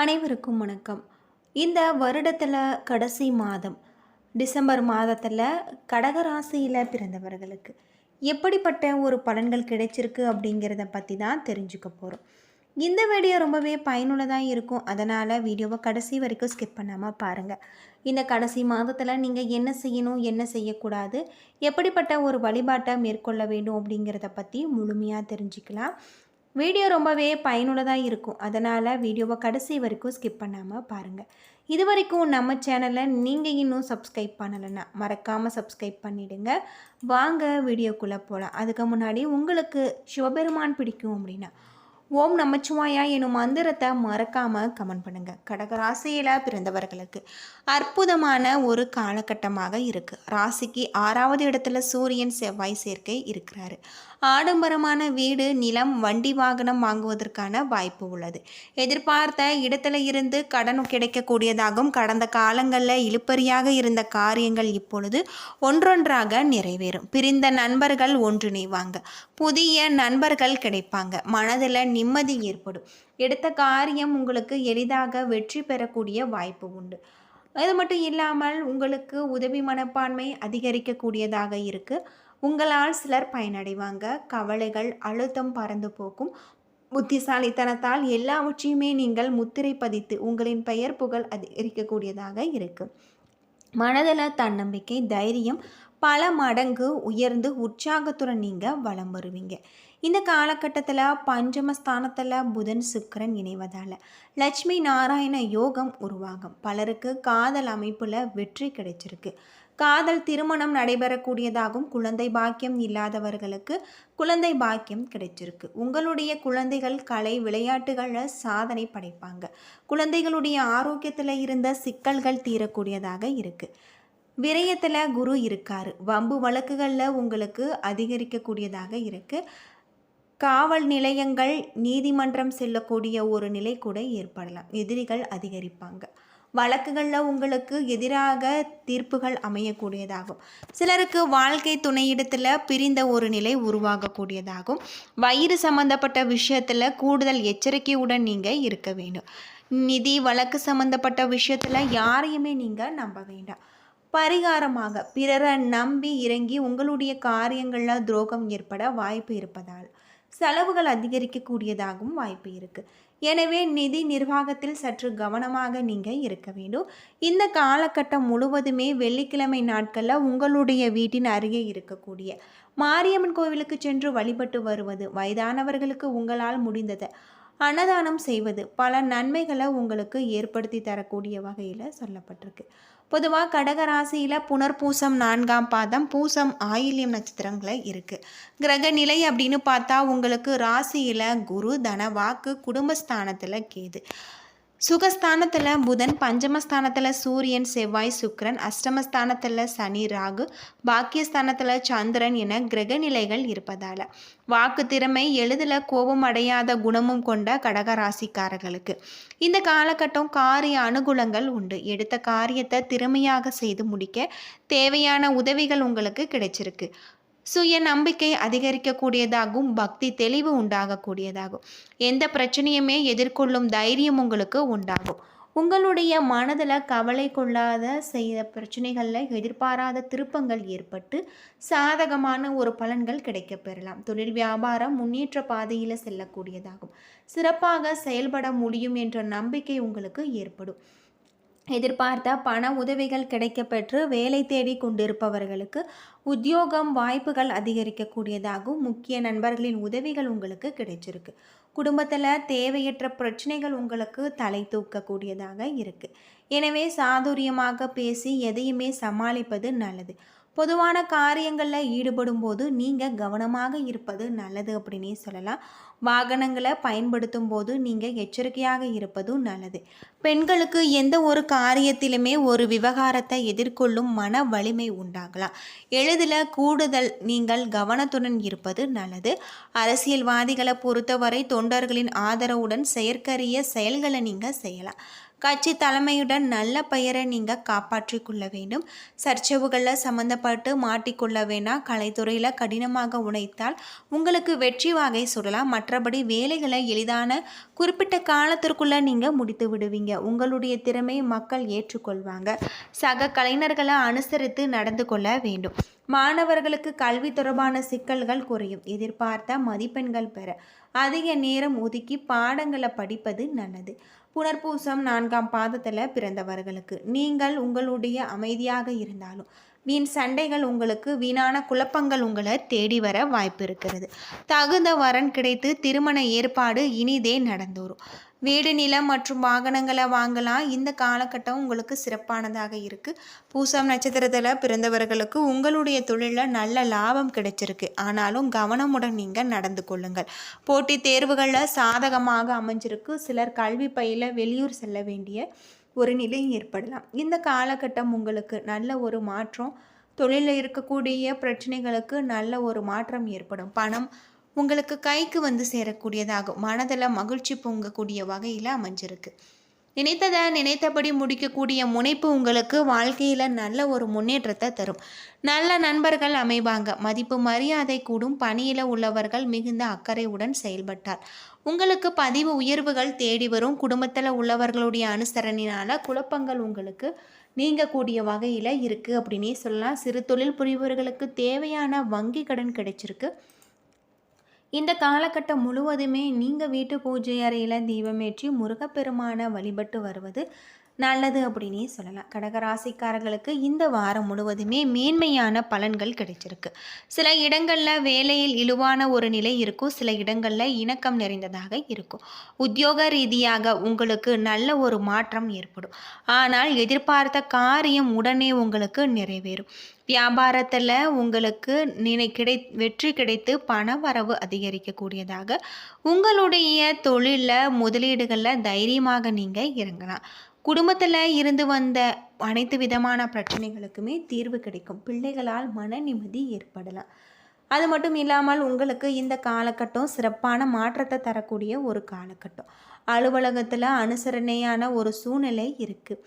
அனைவருக்கும் வணக்கம். இந்த வருடத்தில் கடைசி மாதம் டிசம்பர் மாதத்தில் கடகராசியில் பிறந்தவர்களுக்கு எப்படிப்பட்ட ஒரு பலன்கள் கிடைச்சிருக்கு அப்படிங்கிறத பற்றி தான் தெரிஞ்சுக்க போகிறோம் இந்த வீடியோ ரொம்பவே பயனுள்ளதாக இருக்கும். அதனால் வீடியோவை கடைசி வரைக்கும் ஸ்கிப் பண்ணாமல் பாருங்கள் இந்த கடைசி மாதத்தில் நீங்கள் என்ன செய்யணும் என்ன செய்யக்கூடாது எப்படிப்பட்ட ஒரு வழிபாட்டை மேற்கொள்ள வேண்டும் அப்படிங்கிறத பற்றி முழுமையாக தெரிஞ்சுக்கலாம். வீடியோ ரொம்பவே பயனுள்ளதாக இருக்கும். அதனால் வீடியோவை கடைசி வரைக்கும் ஸ்கிப் பண்ணாமல் பாருங்கள் இது வரைக்கும் நம்ம சேனலை நீங்கள் இன்னும் சப்ஸ்கிரைப் பண்ணலைன்னா மறக்காமல் சப்ஸ்கிரைப் பண்ணிவிடுங்க வாங்க வீடியோக்குள்ளே போகலாம் அதுக்கு முன்னாடி உங்களுக்கு சிவபெருமான் பிடிக்கும் அப்படின்னா ஓம் நமச்சிவாயா எனும் மந்திரத்தை மறக்காமல் கமெண்ட் பண்ணுங்கள் கடகராசியில் பிறந்தவர்களுக்கு அற்புதமான ஒரு காலகட்டமாக இருக்குது ராசிக்கு ஆறாவது இடத்துல சூரியன் செவ்வாய் சேர்க்கை இருக்கிறாரு. ஆடம்பரமான வீடு நிலம் வண்டி வாகனம் வாங்குவதற்கான வாய்ப்பு உள்ளது. எதிர்பார்த்த இடத்துல இருந்து கடன் கிடைக்கக்கூடியதாகவும் கடந்த காலங்களில் இழுப்பறியாக இருந்த காரியங்கள் இப்பொழுது ஒன்றொன்றாக நிறைவேறும். பிரிந்த நண்பர்கள் ஒன்றிணைவாங்க. புதிய நண்பர்கள் கிடைப்பாங்க. மனதில் நிம்மதி ஏற்படும். எடுத்த காரியம் உங்களுக்கு எளிதாக வெற்றி பெறக்கூடிய வாய்ப்பு உண்டு. அது மட்டும் இல்லாமல் உங்களுக்கு உதவி மனப்பான்மை அதிகரிக்கக்கூடியதாக இருக்குது உங்களால் சிலர் பயனடைவாங்க. கவலைகள் அழுத்தம் பறந்து போக்கும் புத்திசாலித்தனத்தால் எல்லாவற்றையுமே நீங்கள் முத்திரை பதித்து உங்களின் பெயர் புகழ் அதிகரிக்கக்கூடியதாக இருக்குது மனதில் தன்னம்பிக்கை தைரியம் பல மடங்கு உயர்ந்து உற்சாகத்துடன் நீங்கள் வலம் வருவீங்க. இந்த காலகட்டத்தில் பஞ்சமஸ்தானத்தில் புதன் சுக்கிரன் இணைவதால் லட்சுமி நாராயண யோகம் உருவாகும். பலருக்கு காதல் அமைப்பில் வெற்றி கிடைச்சிருக்கு. காதல் திருமணம் நடைபெறக்கூடியதாகவும் குழந்தை பாக்கியம் இல்லாதவர்களுக்கு குழந்தை பாக்கியம் கிடைச்சிருக்கு. உங்களுடைய குழந்தைகள் கலை விளையாட்டுகளில் சாதனை படைப்பாங்க. குழந்தைகளுடைய ஆரோக்கியத்தில் இருந்த சிக்கல்கள் தீரக்கூடியதாக இருக்குது விரயத்தில் குரு இருக்கார். வம்பு வழக்குகளில் உங்களுக்கு அதிகரிக்கக்கூடியதாக இருக்குது காவல் நிலையங்கள் நீதிமன்றம் செல்லக்கூடிய ஒரு நிலை கூட ஏற்படலாம். எதிரிகள் அதிகரிப்பாங்க. வழக்குகளில் உங்களுக்கு எதிராக தீர்ப்புகள் அமையக்கூடியதாகும். சிலருக்கு வாழ்க்கை துணையிடத்தில் பிரிந்த ஒரு நிலை உருவாகக்கூடியதாகும். வயிறு சம்பந்தப்பட்ட விஷயத்தில் கூடுதல் எச்சரிக்கையுடன் நீங்கள் இருக்க வேண்டும். நிதி வழக்கு சம்பந்தப்பட்ட விஷயத்தில் யாரையுமே நீங்கள் நம்ப வேண்டாம். பரிகாரமாக பிறரை நம்பி இறங்கி உங்களுடைய காரியங்களில் துரோகம் ஏற்பட வாய்ப்பு இருப்பதால் செலவுகள் அதிகரிக்கக்கூடியதாகவும் வாய்ப்பு இருக்குது எனவே நிதி நிர்வாகத்தில் சற்று கவனமாக நீங்கள் இருக்க வேண்டும். இந்த காலகட்டம் முழுவதுமே வெள்ளிக்கிழமை நாட்களில் உங்களுடைய வீட்டின் அருகே இருக்கக்கூடிய மாரியம்மன் கோவிலுக்கு சென்று வழிபட்டு வருவது வயதானவர்களுக்கு உங்களால் முடிந்ததை. அன்னதானம் செய்வது பல நன்மைகளை உங்களுக்கு ஏற்படுத்தி தரக்கூடிய வகையில் சொல்லப்பட்டிருக்கு. பொதுவாக கடகராசியில் புனர்பூசம் நான்காம் பாதம் பூசம் ஆயில்யம் நட்சத்திரங்களை இருக்குது கிரக நிலை அப்படின்னு பார்த்தா உங்களுக்கு ராசியில் குரு தன வாக்கு குடும்பஸ்தானத்தில் கேது. சுகஸ்தானத்தில் புதன் பஞ்சமஸ்தானத்தில் சூரியன் செவ்வாய் சுக்கரன் அஷ்டமஸ்தானத்தில் சனி ராகு பாக்கியஸ்தானத்தில் சந்திரன் என கிரக நிலைகள் இருப்பதால். வாக்கு திறமை எளிதில் கோபம் அடையாத குணமும் கொண்ட கடகராசிக்காரர்களுக்கு இந்த காலகட்டம் காரிய அனுகூலங்கள் உண்டு. எடுத்த காரியத்தை திறமையாக செய்து முடிக்க தேவையான உதவிகள் உங்களுக்கு கிடைச்சிருக்கு. சுய நம்பிக்கை அதிகரிக்கக்கூடியதாகவும் பக்தி தெளிவு உண்டாகக்கூடியதாகும். எந்த பிரச்சனையுமே எதிர்கொள்ளும் தைரியம் உங்களுக்கு உண்டாகும். உங்களுடைய மனதில் கவலை கொள்ளாத செய்த பிரச்சனைகளில் எதிர்பாராத திருப்பங்கள் ஏற்பட்டு சாதகமான ஒரு பலன்கள் கிடைக்க பெறலாம். தொழில் வியாபாரம் முன்னேற்ற பாதையில் செல்லக்கூடியதாகும். சிறப்பாக செயல்பட முடியும் என்ற நம்பிக்கை உங்களுக்கு ஏற்படும். எதிர்பார்த்த பண உதவிகள் கிடைக்கப்பெற்று வேலை தேடி கொண்டிருப்பவர்களுக்கு உத்தியோகம் வாய்ப்புகள் அதிகரிக்கக்கூடியதாகவும் முக்கிய நண்பர்களின் உதவிகள் உங்களுக்கு கிடைச்சிருக்கு. குடும்பத்தில் தேவையற்ற பிரச்சனைகள் உங்களுக்கு தலை தூக்கக்கூடியதாக இருக்குது எனவே சாதுரியமாக பேசி எதையுமே சமாளிப்பது நல்லது. பொதுவான காரியங்களில் ஈடுபடும் போது நீங்கள் கவனமாக இருப்பது நல்லது அப்படின்னே சொல்லலாம். வாகனங்களை பயன்படுத்தும் போது நீங்கள் எச்சரிக்கையாக இருப்பதும் நல்லது. பெண்களுக்கு எந்த ஒரு காரியத்திலுமே ஒரு விவகாரத்தை எதிர்கொள்ளும் மன வலிமை உண்டாகலாம். எளிதில் கூடுதல் நீங்கள் கவனத்துடன் இருப்பது நல்லது. அரசியல்வாதிகளை பொறுத்தவரை தொண்டர்களின் ஆதரவுடன் செயற்கரிய செயல்களை நீங்கள் செய்யலாம். கட்சி தலைமையுடன் நல்ல பெயரை நீங்கள் காப்பாற்றி கொள்ள வேண்டும். சர்ச்சைவுகளில் சம்மந்தப்பட்டு மாட்டிக்கொள்ள வேண்டாம் கலைத்துறையில் கடினமாக உழைத்தால் உங்களுக்கு வெற்றி வாகை சுடலாம். மற்றபடி வேலைகளை எளிதான குறிப்பிட்ட காலத்திற்குள்ளே நீங்கள் முடித்து விடுவீங்க. உங்களுடைய திறமையை மக்கள் ஏற்றுக்கொள்வாங்க. சக கலைஞர்களை அனுசரித்து நடந்து கொள்ள வேண்டும். மாணவர்களுக்கு கல்வி தொடர்பான சிக்கல்கள் குறையும். எதிர்பார்த்த மதிப்பெண்கள் பெற அதிக நேரம் ஒதுக்கி பாடங்களை படிப்பது நல்லது. புனர்பூசம் நான்காம் பாதத்தில் பிறந்தவர்களுக்கு. நீங்கள் உங்களுடைய அமைதியாக இருந்தாலும் வீண் சண்டைகள் உங்களுக்கு வீணான குழப்பங்கள் உங்களை தேடி வர வாய்ப்பு இருக்கிறது. தகுந்த வரன் கிடைத்து திருமண ஏற்பாடு இனிதே நடந்தோறும். வீடு நிலம் மற்றும் வாகனங்களை வாங்கலாம். இந்த காலகட்டம் உங்களுக்கு சிறப்பானதாக இருக்குது பூசம் நட்சத்திரத்தில் பிறந்தவர்களுக்கு உங்களுடைய தொழிலில் நல்ல லாபம் கிடைச்சிருக்கு. ஆனாலும் கவனமுடன் நீங்கள் நடந்து கொள்ளுங்கள். போட்டித் தேர்வுகளில் சாதகமாக அமைஞ்சிருக்கு. சிலர் கல்வி பயில வெளியூர் செல்ல வேண்டிய ஒரு நிலை ஏற்படலாம். இந்த காலகட்டம் உங்களுக்கு நல்ல ஒரு மாற்றம் தொழிலில் இருக்கக்கூடிய பிரச்சனைகளுக்கு நல்ல ஒரு மாற்றம் ஏற்படும். பணம் உங்களுக்கு கைக்கு வந்து சேரக்கூடியதாகும். மனதில் மகிழ்ச்சி பொங்கக்கூடிய வகையில் அமைஞ்சிருக்கு. நினைத்ததை நினைத்தபடி முடிக்கக்கூடிய முனைப்பு உங்களுக்கு வாழ்க்கையில் நல்ல ஒரு முன்னேற்றத்தை தரும். நல்ல நண்பர்கள் அமைவாங்க. மதிப்பு மரியாதை கூடும். பணியில் உள்ளவர்கள் மிகுந்த அக்கறையுடன் செயல்பட்டார் உங்களுக்கு பதிவு உயர்வுகள் தேடி வரும். குடும்பத்தில் உள்ளவர்களுடைய அனுசரணினால் குழப்பங்கள் உங்களுக்கு நீங்கக்கூடிய வகையில் இருக்குது அப்படின்னே சொல்லலாம். சிறு தொழில் புரிபவர்களுக்கு தேவையான வங்கி கடன் கிடைச்சிருக்கு. இந்த காலகட்டம் முழுவதுமே நீங்கள் வீட்டு பூஜை அறையில் தீபமேற்றி முருகப்பெருமானை வழிபட்டு வருவது நல்லது அப்படின்னே சொல்லலாம். கடகராசிக்காரர்களுக்கு இந்த வாரம் முழுவதுமே மேன்மையான பலன்கள் கிடைச்சிருக்கு. சில இடங்களில் வேலையில் இழுவான ஒரு நிலை இருக்கும். சில இடங்களில் இணக்கம் நிறைந்ததாக இருக்கும். உத்தியோக ரீதியாக உங்களுக்கு நல்ல ஒரு மாற்றம் ஏற்படும். ஆனால் எதிர்பார்த்த காரியம் உடனே உங்களுக்கு நிறைவேறும். வியாபாரத்தில் உங்களுக்கு நினை கிடை வெற்றி கிடைத்து பண வரவு அதிகரிக்கக்கூடியதாக உங்களுடைய தொழிலில் முதலீடுகளில் தைரியமாக நீங்கள் இறங்கலாம். குடும்பத்தில் இருந்து வந்த அனைத்து விதமான பிரச்சனைகளுக்குமே தீர்வு கிடைக்கும். பிள்ளைகளால் மன நிம்மதி ஏற்படலாம். அது மட்டும் இல்லாமல் உங்களுக்கு இந்த காலகட்டம் சிறப்பான மாற்றத்தை தரக்கூடிய ஒரு காலகட்டம். அலுவலகத்தில் அனுசரணையான ஒரு சூழ்நிலை இருக்குது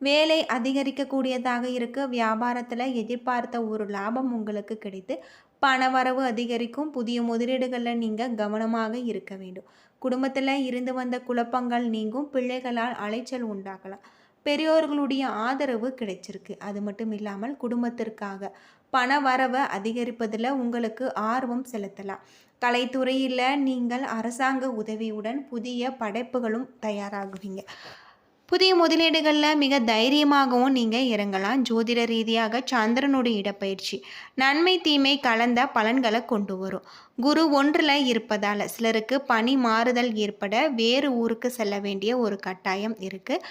வேலை அதிகரிக்கக்கூடியதாக இருக்குது வியாபாரத்தில் எதிர்பார்த்த ஒரு லாபம் உங்களுக்கு கிடைத்து பணவரவு அதிகரிக்கும். புதிய முதலீடுகளில் நீங்கள் கவனமாக இருக்க வேண்டும். குடும்பத்தில் இருந்து வந்த குழப்பங்கள் நீங்கும் பிள்ளைகளால் அலைச்சல் உண்டாகலாம். பெரியோர்களுடைய ஆதரவு கிடைச்சிருக்கு. அது மட்டும் இல்லாமல் குடும்பத்திற்காக பண வரவை அதிகரிப்பதில் உங்களுக்கு ஆர்வம் செலுத்தலாம். கலைத்துறையில் நீங்கள் அரசாங்க உதவியுடன் புதிய படைப்புகளும் தயாராகுவீங்க. புதிய முதலீடுகளில் மிக தைரியமாகவும் நீங்கள் இறங்கலாம். ஜோதிட ரீதியாக சந்திரனுடைய இடப்பயிற்சி. நன்மை தீமை கலந்த பலன்களை கொண்டு வரும். குரு ஒன்றில் இருப்பதால் சிலருக்கு பணி மாறுதல் ஏற்பட வேறு ஊருக்கு செல்ல வேண்டிய ஒரு கட்டாயம் இருக்குது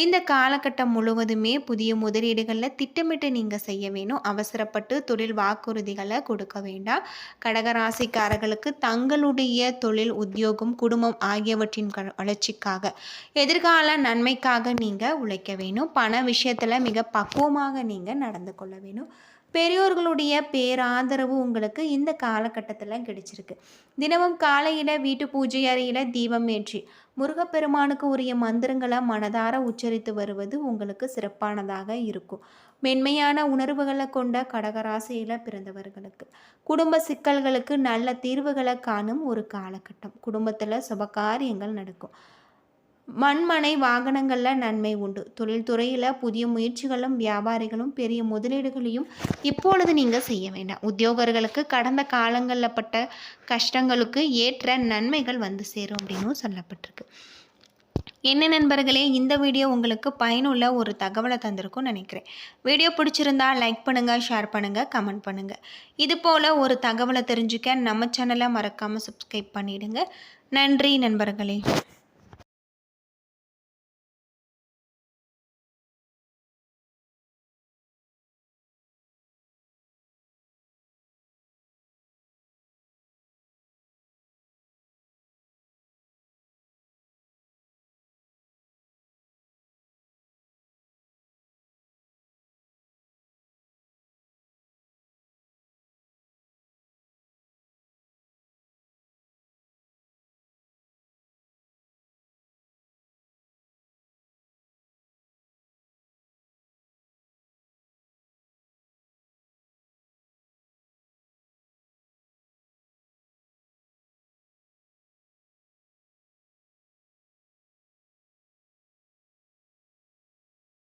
இந்த காலகட்டம் முழுவதுமே புதிய முதலீடுகளில் திட்டமிட்டு நீங்கள் செய்ய வேணும். அவசரப்பட்டு தொழில் வாக்குறுதிகளை கொடுக்க வேண்டாம். கடகராசிக்காரர்களுக்கு தங்களுடைய தொழில் உத்தியோகம் குடும்பம் ஆகியவற்றின் வளர்ச்சிக்காக எதிர்கால நன்மைக்காக நீங்கள் உழைக்க வேணும். பண விஷயத்தில் மிக பக்குவமாக நீங்கள் நடந்து கொள்ள வேணும். பெரியோர்களுடைய பேராதரவு உங்களுக்கு இந்த காலகட்டத்தில் கிடைச்சிருக்கு. தினமும் காலையில் வீட்டு பூஜை அறையில் தீபம் ஏற்றி முருகப்பெருமானுக்கு உரிய மந்திரங்களை மனதார உச்சரித்து வருவது உங்களுக்கு சிறப்பானதாக இருக்கும். மென்மையான உணர்வுகளை கொண்ட கடகராசியில் பிறந்தவர்களுக்கு குடும்ப சிக்கல்களுக்கு நல்ல தீர்வுகளை காணும் ஒரு காலகட்டம். குடும்பத்தில் சுபகாரியங்கள் நடக்கும். மண்மனை வாகனங்களில் நன்மை உண்டு. தொழில்துறையில் புதிய முயற்சிகளும் வியாபாரிகளும் பெரிய முதலீடுகளையும் இப்பொழுது நீங்கள் செய்ய வேண்டாம். உத்தியோகர்களுக்கு கடந்த காலங்களில் பட்ட கஷ்டங்களுக்கு ஏற்ற நன்மைகள் வந்து சேரும் அப்படின்னும் சொல்லப்பட்டிருக்கு. என்ன நண்பர்களே இந்த வீடியோ உங்களுக்கு பயனுள்ள ஒரு தகவலை தந்திருக்கும்னு நினைக்கிறேன். வீடியோ பிடிச்சிருந்தா லைக் பண்ணுங்கள் ஷேர் பண்ணுங்கள் கமெண்ட் பண்ணுங்கள் இது போல் ஒரு தகவலை தெரிஞ்சுக்க நம்ம சேனலை மறக்காமல் சப்ஸ்கிரைப் பண்ணிவிடுங்க நன்றி நண்பர்களே.